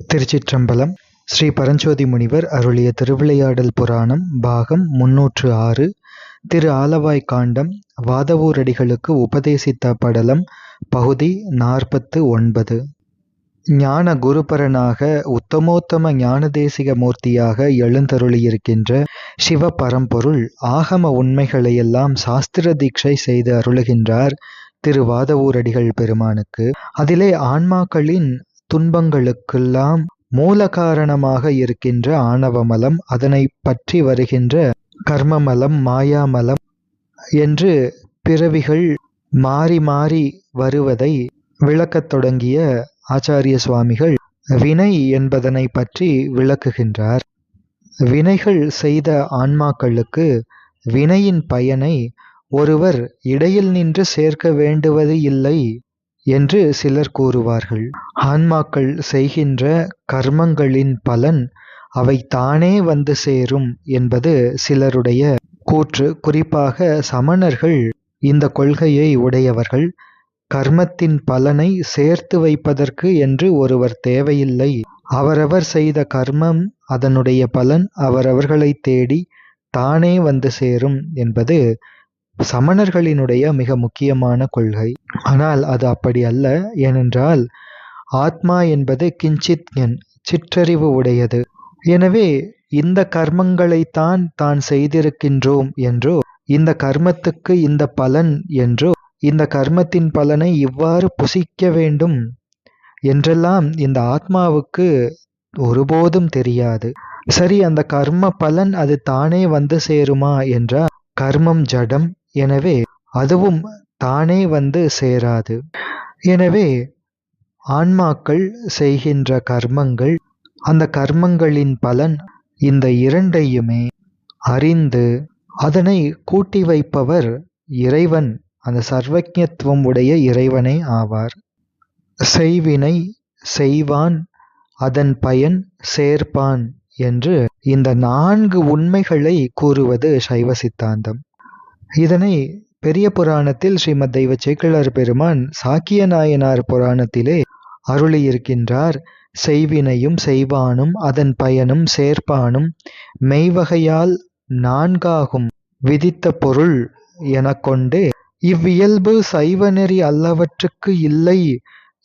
திருச்சிற்றம்பலம் ஸ்ரீ பரஞ்சோதி முனிவர் அருளிய திருவிளையாடல் புராணம் பாகம் முன்னூற்று ஆறு திரு ஆலவாய் காண்டம் வாதவூரடிகளுக்கு உபதேசித்த படலம் பகுதி நாற்பத்து ஒன்பது. ஞான குருபரனாக உத்தமோத்தம ஞானதேசிக மூர்த்தியாக எழுந்தருளியிருக்கின்ற சிவ பரம்பொருள் ஆகம உண்மைகளையெல்லாம் சாஸ்திர தீட்சை செய்து அருளுகின்றார் திரு வாதவூரடிகள் பெருமானுக்கு. அதிலே ஆன்மாக்களின் துன்பங்களுக்கெல்லாம் மூல காரணமாக இருக்கின்ற ஆணவமலம் அதனை பற்றி வருகின்ற கர்மமலம் மாயாமலம் என்று பிறவிகள் மாறி மாறி வருவதை விளக்கத் தொடங்கிய ஆச்சாரிய சுவாமிகள் வினை என்பதனை பற்றி விளக்குகின்றார். வினைகள் செய்த ஆன்மாக்களுக்கு வினையின் பயனை ஒருவர் இடையில் நின்று சேர்க்க வேண்டுவது இல்லை. என்று சிலர் கூறுவார்கள். ஆன்மாக்கள் செய்கின்ற கர்மங்களின் பலன் அவை தானே வந்து சேரும் என்பது சிலருடைய கூற்று. குறிப்பாக சமணர்கள் இந்த கொள்கையை உடையவர்கள். கர்மத்தின் பலனை சேர்த்து வைப்பதற்கு என்று ஒருவர் தேவையில்லை. அவரவர் செய்த கர்மம் அதனுடைய பலன் அவரவர்களை தேடி தானே வந்து சேரும் என்பது சமணர்களினுடைய மிக முக்கியமான கொள்கை. ஆனால் அது அப்படி அல்ல ஏனென்றால் ஆத்மா என்பது கிஞ்சித் என் சிற்றறிவு உடையது. எனவே இந்த கர்மங்களைத்தான் தான் செய்திருக்கின்றோம் என்றோ இந்த கர்மத்துக்கு இந்த பலன் என்றோ இந்த கர்மத்தின் பலனை இவ்வாறு புசிக்க வேண்டும் என்றெல்லாம் இந்த ஆத்மாவுக்கு ஒருபோதும் தெரியாது. சரி அந்த கர்ம பலன் அது தானே வந்து சேருமா என்றால் கர்மம் ஜடம் எனவே அதுவும் தானே வந்து சேராது. எனவே ஆன்மாக்கள் செய்கின்ற கர்மங்கள் அந்த கர்மங்களின் பலன் இந்த இரண்டையுமே அறிந்து அதனை கூட்டி வைப்பவர் இறைவன் அந்த சர்வஜத்துவம் உடைய இறைவனே ஆவார். செய்வினை செய்வான் அதன் பயன் சேர்ப்பான் என்று இந்த நான்கு உண்மைகளை கூறுவது சைவ சித்தாந்தம். இதனை பெரிய புராணத்தில் ஸ்ரீமத் தெய்வ சேக்கிழார் பெருமான் சாக்கிய நாயனார் புராணத்திலே அருளியிருக்கின்றார். செய்வினையும் செய்வானும் அதன் பயனும் சேர்ப்பானும் மெய்வகையால் நான்காகும் விதித்த பொருள் என கொண்டு இவ்வியல்பு சைவநெறி அல்லவற்றுக்கு இல்லை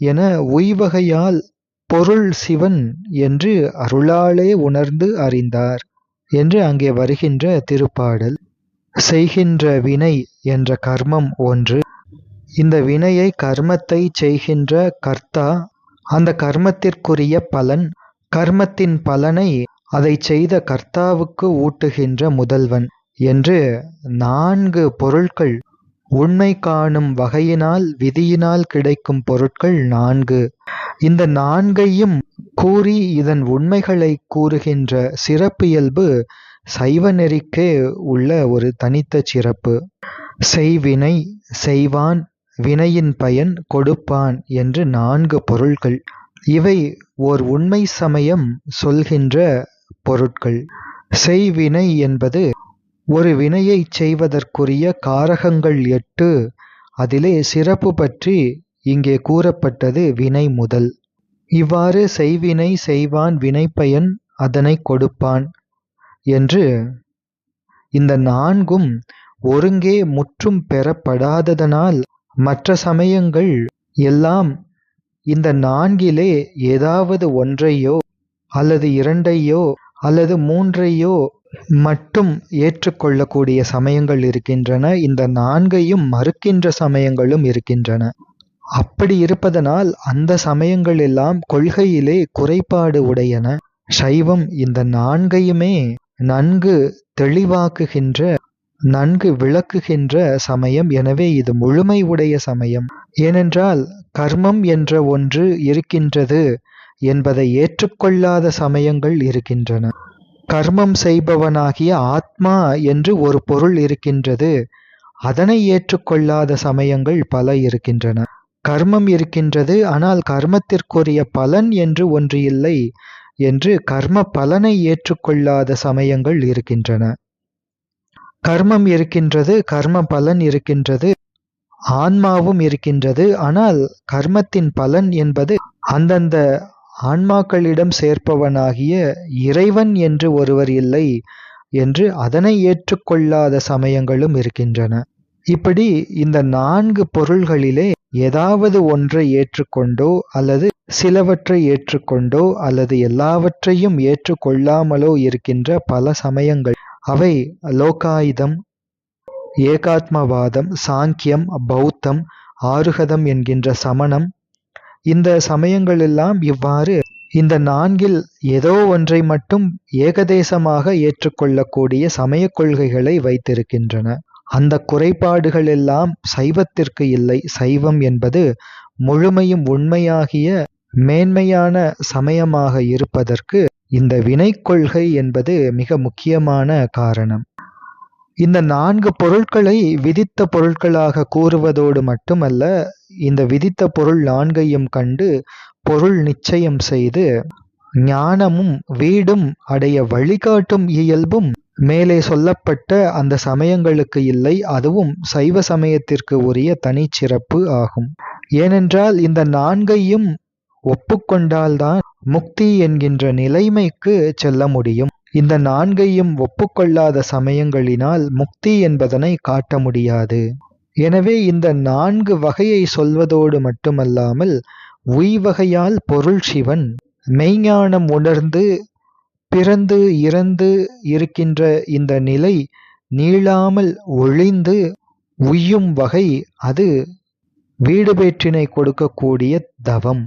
என உய்வகையால் பொருள் சிவன் என்று அருளாலே உணர்ந்து அறிந்தார் என்று அங்கே வருகின்ற திருப்பாடல். செய்கின்ற வினை என்ற கர்மம் ஒன்று. இந்த வினையை கர்மத்தை செய்கின்ற கர்த்தா அந்த கர்மத்திற்குரிய பலன் கர்மத்தின் பலனை அதை செய்த கர்த்தாவுக்கு ஊட்டுகின்ற முதல்வன் என்று நான்கு பொருட்கள் உண்மை காணும் வகையினால் விதியினால் கிடைக்கும் பொருட்கள் நான்கு. இந்த நான்கையும் கூறி இதன் உண்மைகளை கூறுகின்ற சிறப்பியல்பு சைவ நெறிக்கே உள்ள ஒரு தனித்த சிறப்பு. செய்வினை செய்வான் வினையின் பயன் கொடுப்பான் என்று நான்கு பொருள்கள். இவை ஓர் உண்மை சமயம் சொல்கின்ற பொருட்கள். செய்வினை என்பது ஒரு வினையை செய்வதற்குரிய காரகங்கள் எட்டு அதிலே சிறப்பு பற்றி இங்கே கூறப்பட்டது வினை முதல். இவ்வாறு செய்வினை செய்வான் வினைப்பயன் அதனை கொடுப்பான். என்று இந்த நான்கும் ஒருங்கே முற்றும் பெறப்படாததனால் மற்ற சமயங்கள் எல்லாம் இந்த நான்கிலே ஏதாவது ஒன்றையோ அல்லது இரண்டையோ அல்லது மூன்றையோ மட்டும் ஏற்றுக்கொள்ளக்கூடிய சமயங்கள் இருக்கின்றன. இந்த நான்கையும் மறுக்கின்ற சமயங்களும் இருக்கின்றன. அப்படி இருப்பதனால் அந்த சமயங்கள் எல்லாம் கொள்கையிலே குறைபாடு உடையன. சைவம் இந்த நான்கையுமே நன்கு தெளிவாக்குகின்ற நன்கு விளக்குகின்ற சமயம். எனவே இது முழுமை உடைய சமயம். ஏனென்றால் கர்மம் என்ற ஒன்று இருக்கின்றது என்பதை ஏற்றுக்கொள்ளாத சமயங்கள் இருக்கின்றன. கர்மம் செய்பவனாகிய ஆத்மா என்று ஒரு பொருள் இருக்கின்றது. அதனை ஏற்றுக்கொள்ளாத சமயங்கள் பல இருக்கின்றன. கர்மம் இருக்கின்றது ஆனால் கர்மத்திற்குரிய பலன் என்று ஒன்று இல்லை. என்று கர்ம பலனை ஏற்றுக்கொள்ளாத சமயங்கள் இருக்கின்றன கர்மம் இருக்கின்றது கர்ம பலன் இருக்கின்றது ஆன்மாவும் இருக்கின்றது ஆனால் கர்மத்தின் பலன் என்பது அந்தந்த ஆன்மாக்களிடம் சேர்ப்பவனாகிய இறைவன் என்று ஒருவர் இல்லை என்று அதனை ஏற்றுக்கொள்ளாத சமயங்களும் இருக்கின்றன. இப்படி இந்த நான்கு பொருள்களிலே ஏதாவது ஒன்றை ஏற்றுக்கொண்டோ அல்லது சிலவற்றை ஏற்றுக்கொண்டோ அல்லது எல்லாவற்றையும் ஏற்றுக்கொள்ளாமலோ இருக்கின்ற பல சமயங்கள் அவை லோகாயுதம் ஏகாத்மவாதம் சாங்கியம் பௌத்தம் ஆருகதம் என்கின்ற சமணம் இந்த சமயங்களெல்லாம் இவ்வாறு இந்த நான்கில் ஏதோ ஒன்றை மட்டும் ஏகதேசமாக ஏற்றுக்கொள்ளக்கூடிய சமயக் கொள்கைகளை வைத்திருக்கின்றன. அந்த குறைபாடுகள் எல்லாம் சைவத்திற்கு இல்லை. சைவம் என்பது முழுமையும் உண்மையாகிய மேன்மையான சமயமாக இருப்பதற்கு இந்த வினை கொள்கை என்பது மிக முக்கியமான காரணம். இந்த நான்கு பொருட்களை விதித்த பொருட்களாக கூறுவதோடு மட்டுமல்ல, இந்த விதித்த பொருள் நான்கையும் கண்டு பொருள் நிச்சயம் செய்து ஞானமும் வீடும் அடைய வழிகாட்டும் இயல்பும் மேலே சொல்லப்பட்ட அந்த சமயங்களுக்கு இல்லை. அதுவும் சைவ சமயத்திற்கு உரிய தனிச்சிறப்பு ஆகும். ஏனென்றால் இந்த நான்கையும் ஒப்புக்கொண்டால்தான் முக்தி என்கின்ற நிலைமைக்கு செல்ல முடியும். இந்த நான்கையும் ஒப்புக்கொள்ளாத சமயங்களினால் முக்தி என்பதனை காட்ட முடியாது. எனவே இந்த நான்கு வகையை சொல்வதோடு மட்டுமல்லாமல் உய்வகையால் பொருள் சிவன் மெய்ஞானம் உணர்ந்து பிறந்து இறந்து இருக்கின்ற இந்த நிலை நீளாமல் ஒழிந்து உய்யும் வகை அது வீடுபேற்றினை கொடுக்கக்கூடிய தவம்.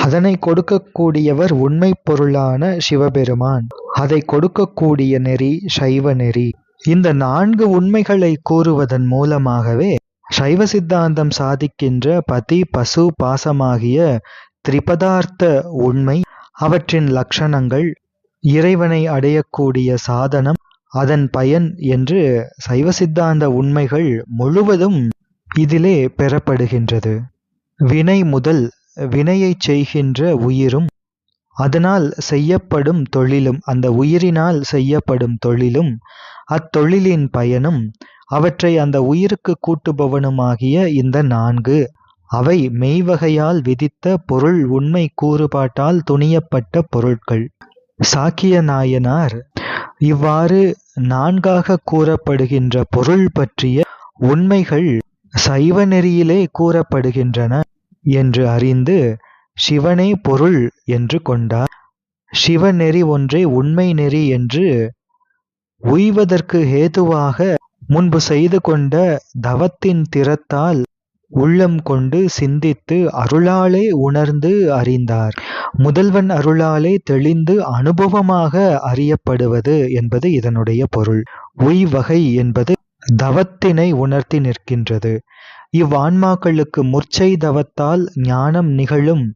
அதனை கொடுக்கக்கூடியவர் உண்மை பொருளான சிவபெருமான். அதை கொடுக்கக்கூடிய நெறி சைவ நெறி. இந்த நான்கு உண்மைகளை கூறுவதன் மூலமாகவே சைவ சித்தாந்தம் சாதிக்கின்ற பதி பசு பாசமாகிய திரிபதார்த்த உண்மை அவற்றின் லட்சணங்கள் இறைவனை அடையக்கூடிய சாதனம் அதன் பயன் என்று சைவ சித்தாந்த உண்மைகள் முழுவதும் இதிலே பெறப்படுகின்றது. வினை முதல் வினையைச் செய்கின்ற உயிரும் அதனால் செய்யப்படும் தொழிலும் அந்த உயிரினால் செய்யப்படும் தொழிலும் அத்தொழிலின் பயனும் அவற்றை அந்த உயிருக்கு கூட்டுபவனுமாகிய இந்த நான்கு அவை மெய்வகையால் விதித்த பொருள் உண்மை கூறுபாட்டால் துணியப்பட்ட பொருட்கள். சாக்கிய நாயனார் இவ்வாறு நான்காக கூறப்படுகின்ற பொருள் பற்றிய உண்மைகள் சைவ நெறியிலே கூறப்படுகின்றன என்று அறிந்து சிவனே பொருள் என்று கொண்டார். சிவ நெறி ஒன்றே உண்மை நெறி என்று உய்வதற்கு ஹேதுவாக முன்பு செய்து கொண்ட தவத்தின் திறத்தால் உள்ளம் கொண்டு சிந்தித்து அருளாலே உணர்ந்து அறிந்தார். முதல்வன் அருளாலே தெளிந்து அனுபவமாக அறியப்படுவது என்பது இதனுடைய பொருள். உய்வகை என்பது தவத்தினை உணர்த்தி நிற்கின்றது. இவ்வான்மாக்களுக்கு முர்ச்சை தவத்தால் ஞானம் நிகழும்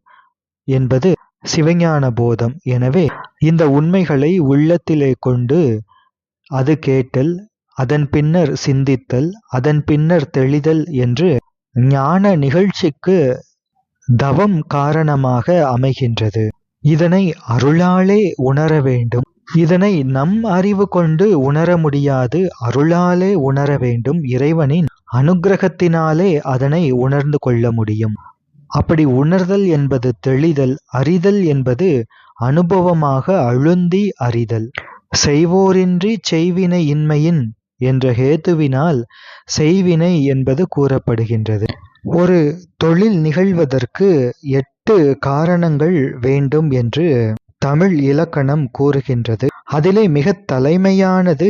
என்பது சிவஞான போதம். எனவே இந்த உண்மைகளை உள்ளத்திலே கொண்டு அது கேட்டல் அதன் பின்னர் சிந்தித்தல் அதன் பின்னர் தெளிதல் என்று ஞான நிகழ்ச்சிக்கு தவம் காரணமாக அமைகின்றது. இதனை அருளாலே உணர வேண்டும். இதனை நம் அறிவு கொண்டு உணர முடியாது அருளாலே உணர வேண்டும் இறைவனின் அனுக்கிரகத்தினாலே அதனை உணர்ந்து கொள்ள முடியும். அப்படி உணர்தல் என்பது தெளிதல் அறிதல் என்பது அனுபவமாக அழுந்தி அறிதல். செய்வோரின்றி செய்வினை இன்மையின் என்ற ஹேத்துவினால் செய்வினை என்பது கூறப்படுகின்றது. ஒரு தொழில் நிகழ்வதற்கு எட்டு காரணங்கள் வேண்டும் என்று தமிழ் இலக்கணம் கூறுகின்றது. அதிலே மிக தலைமையானது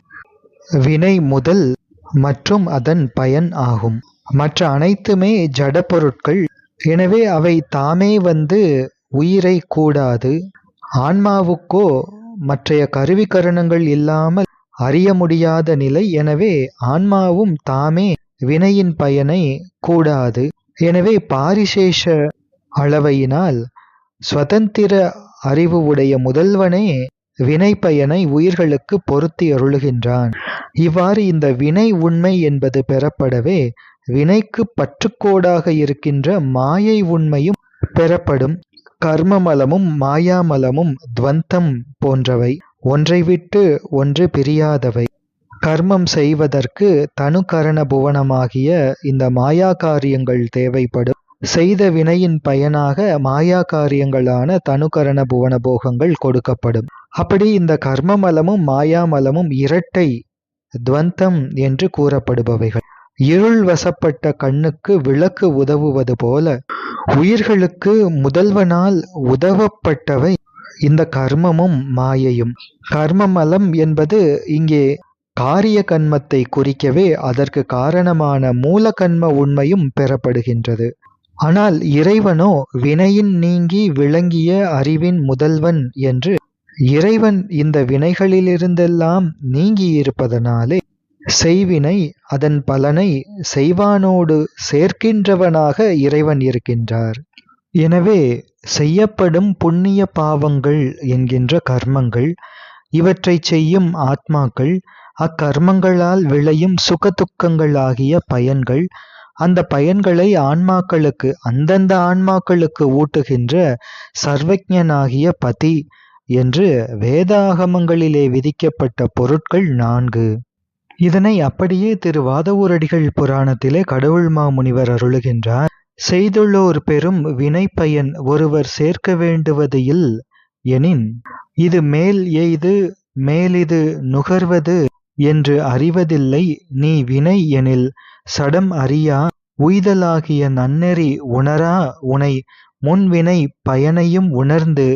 வினை முதல் மற்றும் அதன் பயன் ஆகும். மற்ற அனைத்துமே ஜட பொருட்கள். எனவே அவை தாமே வந்து உயிரை கூடாது. ஆன்மாவுக்கோ மற்றைய கருவி கரணங்கள் இல்லாமல் அறிய முடியாத நிலை. எனவே ஆன்மாவும் தாமே வினையின் பயனை கூடாது. எனவே பாரிசேஷ அளவையினால் சுதந்திர அறிவு உடைய முதல்வனே வினை பயனை உயிர்களுக்கு பொருத்தி அருளுகின்றான். இவ்வாறு இந்த வினை உண்மை என்பது பெறப்படவே வினைக்குப் பற்றுக்கோடாக இருக்கின்ற மாயை உண்மையும் பெறப்படும். கர்மமலமும் மாயாமலமும் துவந்தம் போன்றவை. ஒன்றை விட்டு ஒன்று பிரியாதவை. கர்மம் செய்வதற்கு தனு கரண புவனமாகிய இந்த மாயா காரியங்கள் தேவைப்படும். செய்த வினையின் பயனாக மாயா காரியங்களான தனுகரண புவன போகங்கள் கொடுக்கப்படும் அப்படி இந்த கர்மமலமும் மாயாமலமும் இரட்டை துவந்தம் என்று கூறப்படுபவைகள் இருள் வசப்பட்ட கண்ணுக்கு விளக்கு உதவுவது போல உயிர்களுக்கு முதல்வனால் உதவப்பட்டவை இந்த கர்மமும் மாயையும். கர்மமலம் என்பது இங்கே காரிய கண்மத்தை குறிக்கவே அதற்கு காரணமான மூல கண்ம உண்மையும் பெறப்படுகின்றது. ஆனால் இறைவனோ வினையின் நீங்கி விளங்கிய அறிவின் முதல்வன் என்று இறைவன் இந்த வினைகளிலிருந்தெல்லாம் நீங்கியிருப்பதனாலே செய்வினை அதன் பலனை செய்வானோடு சேர்க்கின்றவனாக இறைவன் இருக்கின்றார். எனவே செய்யப்படும் புண்ணிய பாவங்கள் என்கின்ற கர்மங்கள் இவற்றை செய்யும் ஆத்மாக்கள் அக்கர்மங்களால் விளையும் சுகதுக்கங்களாகிய பயன்கள் அந்த பயன்களை ஆன்மாக்களுக்கு அந்தந்த ஆன்மாக்களுக்கு ஊட்டுகின்ற சர்வஜனாகிய பதி என்று வேதாகமங்களிலே விதிக்கப்பட்ட பொருட்கள் நான்கு. இதனை அப்படியே திரு வாதவூரடிகள் புராணத்திலே கடவுள் மாமுனிவர் அருளுகின்றார். செய்துள்ளோர் பெரும் வினை பயன் ஒருவர் சேர்க்க வேண்டுவதில் எனின் இது மேல் எய்து மேலிது நுகர்வது என்று அறிவதில்லை. நீ வினை எனில் சடம் அறியா உய்தலாகிய நன்னெறி உணரா உனை முன்வினை பயனையும் உணர்ந்து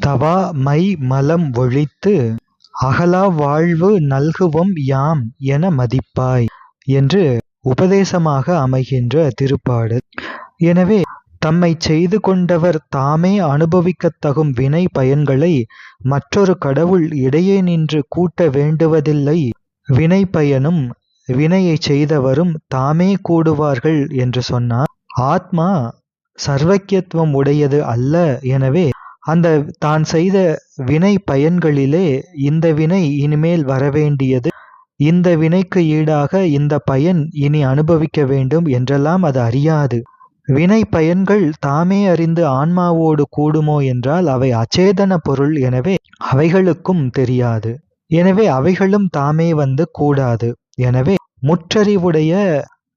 தவா மை மலம் ஒழித்து அகலா வாழ்வு நல்குவம் யாம் என மதிப்பாய் என்று உபதேசமாக அமைகின்ற திருப்பாடு. எனவே தம்மை செய்து கொண்டவர் தாமே அனுபவிக்கத்தகும் வினை பயன்களை மற்றொரு கடவுள் இடையே நின்று கூட்ட வேண்டுவதில்லை. வினை பயனும் வினையை செய்தவரும் தாமே கூடுவார்கள் என்று சொன்னார். ஆத்மா சர்வக்கியத்துவம் உடையது அல்ல. எனவே அந்த தான் செய்த வினை பயன்களிலே இந்த வினை இனிமேல் வரவேண்டியது இந்த வினைக்கு ஈடாக இந்த பயன் இனி அனுபவிக்க வேண்டும் என்றெல்லாம் அது அறியாது. வினை பயன்கள் தாமே அறிந்து ஆன்மாவோடு கூடுமோ என்றால் அவை அச்சேதன பொருள் எனவே அவைகளுக்கும் தெரியாது. எனவே அவைகளும் தாமே வந்து கூடாது. எனவே முற்றறிவுடைய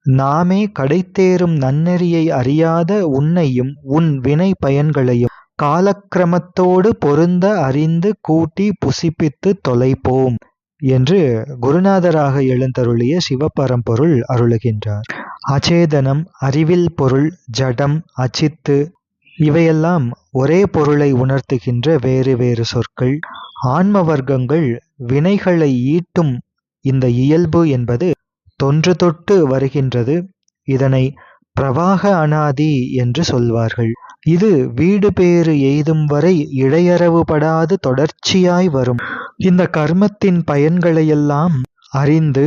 நாமே கடைத்தேறும் நன்னெறியை அறியாத உன்னையும் உன் வினை பயன்களையும் காலக்கிரமத்தோடு பொருந்த அறிந்து கூட்டி புசிப்பித்து தொலைப்போம். என்று குருநாதராக எழுந்தருளிய சிவபரம்பொருள் அருளுகின்றார். அச்சேதனம் அறிவில் பொருள் ஜடம் அச்சித்து இவையெல்லாம் ஒரே பொருளை உணர்த்துகின்ற வேறு வேறு சொற்கள். ஆன்ம வர்க்கங்கள் வினைகளை ஈட்டும் இந்த இயல்பு என்பது தொன்று தொட்டு வருகின்றது. இதனை பிரவாக அனாதி என்று சொல்வார்கள். இது வீடு பேறு எய்தும் வரை இடையறவுபடாது தொடர்ச்சியாய் வரும். இந்த கர்மத்தின் பயன்களையெல்லாம் அறிந்து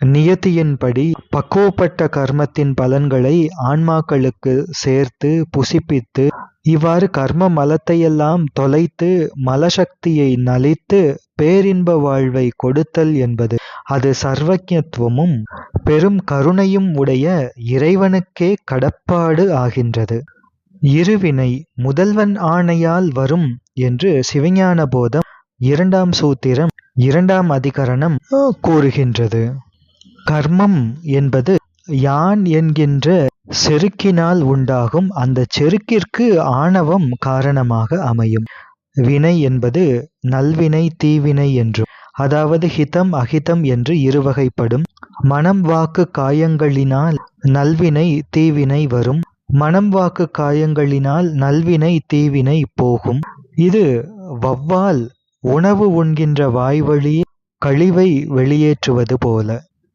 நியத்தியின்படி பக்குவப்பட்ட கர்மத்தின் பலன்களை ஆன்மாக்களுக்கு சேர்த்து புசிப்பித்து இவ்வாறு கர்ம மலத்தையெல்லாம் தொலைத்து மலசக்தியை நலித்து பேரின்ப வாழ்வை கொடுத்தல் என்பது அது சர்வஜத்துவமும் பெரும் கருணையும் உடைய இறைவனுக்கே கடப்பாடு ஆகின்றது. இருவினை முதல்வன் ஆணையால் வரும் என்று சிவஞான போதம் இரண்டாம் சூத்திரம் இரண்டாம் அதிகரணம் கூறுகின்றது. கர்மம் என்பது யான் என்கின்ற செருக்கினால் உண்டாகும் அந்த செருக்கிற்கு ஆணவம் காரணமாக அமையும். வினை என்பது நல்வினை தீவினை என்றும் அதாவது ஹிதம் அஹிதம் என்று இருவகைப்படும். மனம் வாக்கு காயங்களினால் நல்வினை தீவினை வரும். மனம் வாக்கு காயங்களினால் நல்வினை தீவினை போகும். இது வவ்வால் உணவு உண்கின்ற வாய்வழி கழிவை வெளியேற்றுவது போல.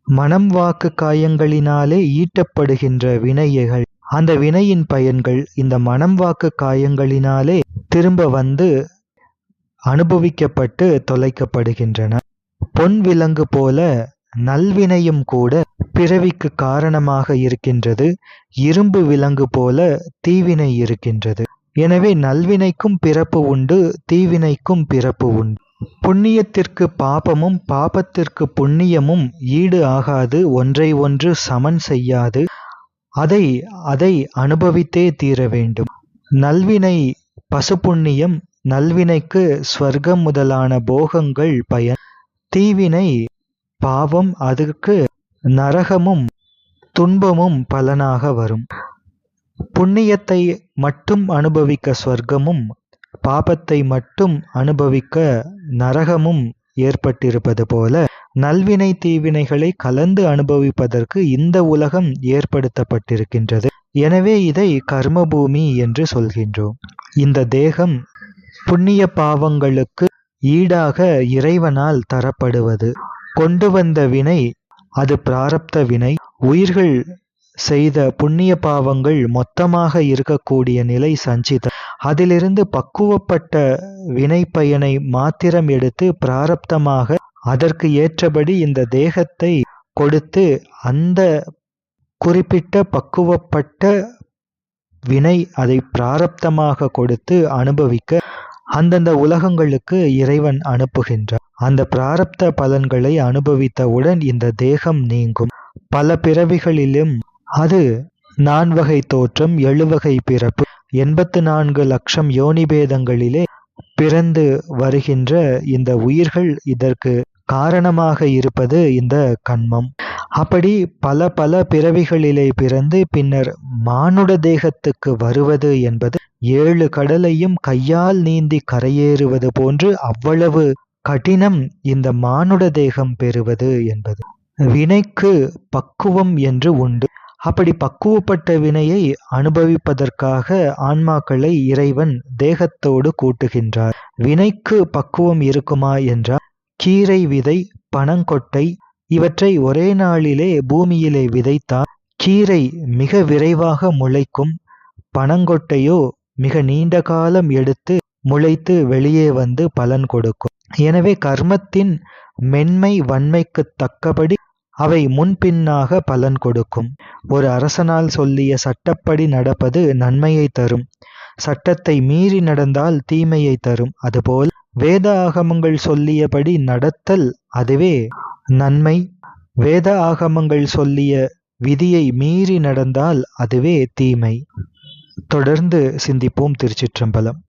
மனம் வாக்கு காயங்களினாலே ஈட்டப்படுகின்ற வினைகள். அந்த வினையின் பயன்கள் இந்த மனம் வாக்கு காயங்களினாலே திரும்ப வந்து அனுபவிக்கப்பட்டு தொலைக்கப்படுகின்றன. பொன் விலங்கு போல நல்வினையும் கூட பிறவிக்கு காரணமாக இருக்கின்றது. இரும்பு விலங்கு போல தீவினை இருக்கின்றது. எனவே நல்வினைக்கும் பிறப்பு உண்டு தீவினைக்கும் பிறப்பு உண்டு. புண்ணியத்திற்கு பாபமும் பாபத்திற்கு புண்ணியமும் ஈடு ஆகாது ஒன்றை ஒன்று சமன் செய்யாது. அதை அதை அனுபவித்தே தீர வேண்டும். நல்வினை பசுப்புண்ணியம் நல்வினைக்கு ஸ்வர்க்கம் முதலான போகங்கள் பயன். தீவினை பாவம் அதற்கு நரகமும் துன்பமும் பலனாக வரும். புண்ணியத்தை மட்டும் அனுபவிக்க ஸ்வர்க்கமும் பாபத்தை மட்டும் அனுபவிக்க நரகமும் ஏற்பட்டிருப்பது போல நல்வினை தீவினைகளை கலந்து அனுபவிப்பதற்கு இந்த உலகம் ஏற்படுத்தப்பட்டிருக்கின்றது. எனவே இதை கர்மபூமி என்று சொல்கின்றோம். இந்த தேகம் புண்ணிய பாவங்களுக்கு ஈடாக இறைவனால் தரப்படுவது. கொண்டு வந்த வினை அது பிராரப்த வினை. உயிர்கள் செய்த புண்ணிய பாவங்கள் மொத்தமாக இருக்கக்கூடிய நிலை சஞ்சிதம் அதிலிருந்து பக்குவப்பட்ட வினை பயனை மாத்திரம் எடுத்து பிராரப்தமாக அதற்கு ஏற்றபடி இந்த தேகத்தை கொடுத்து அந்த குறிப்பிட்ட பக்குவப்பட்ட வினை அதை பிராரப்தமாக கொடுத்து அனுபவிக்க அந்தந்த உலகங்களுக்கு இறைவன் அனுப்புகின்றார். அந்த பிராரப்த பலன்களை அனுபவித்தவுடன் இந்த தேகம் நீங்கும். பல பிறவிகளிலும் அது நான்வகை தோற்றம் எழுவகை பிறப்பு. எண்பத்து நான்கு லட்சம் யோனிபேதங்களிலே பிறந்து வருகின்ற இந்த உயிர்கள் இதற்கு காரணமாக இருப்பது இந்த கண்மம். அப்படி பல பல பிறவிகளிலே பிறந்து பின்னர் மானுட தேகத்துக்கு வருவது என்பது ஏழு கடலையும் கையால் நீந்தி கரையேறுவது போன்று அவ்வளவு கடினம் இந்த மானுட தேகம் பெறுவது என்பது. வினைக்கு பக்குவம் என்று உண்டு. அப்படி பக்குவப்பட்ட வினையை அனுபவிப்பதற்காக ஆன்மாக்களை இறைவன் தேகத்தோடு கூட்டுகின்றார். வினைக்கு பக்குவம் இருக்குமா என்றால் கீரை விதை பனங்கொட்டை இவற்றை ஒரே நாளிலே பூமியிலே விதைத்தால் கீரை மிக விரைவாக முளைக்கும் பனங்கொட்டையோ மிக நீண்ட காலம் எடுத்து முளைத்து வெளியே வந்து பலன் கொடுக்கும். எனவே கர்மத்தின் மென்மை வன்மைக்கு தக்கபடி அவை முன்பின்னாக பலன் கொடுக்கும். ஒரு அரசனால் சொல்லிய சட்டப்படி நடப்பது நன்மையை தரும். சட்டத்தை மீறி நடந்தால் தீமையை தரும். அதுபோல் வேத ஆகமங்கள் சொல்லியபடி நடத்தல் அதுவே நன்மை. வேத ஆகமங்கள் சொல்லிய விதியை மீறி நடந்தால் அதுவே தீமை. தொடர்ந்து சிந்திப்போம் திருச்சிற்றம்பலம்.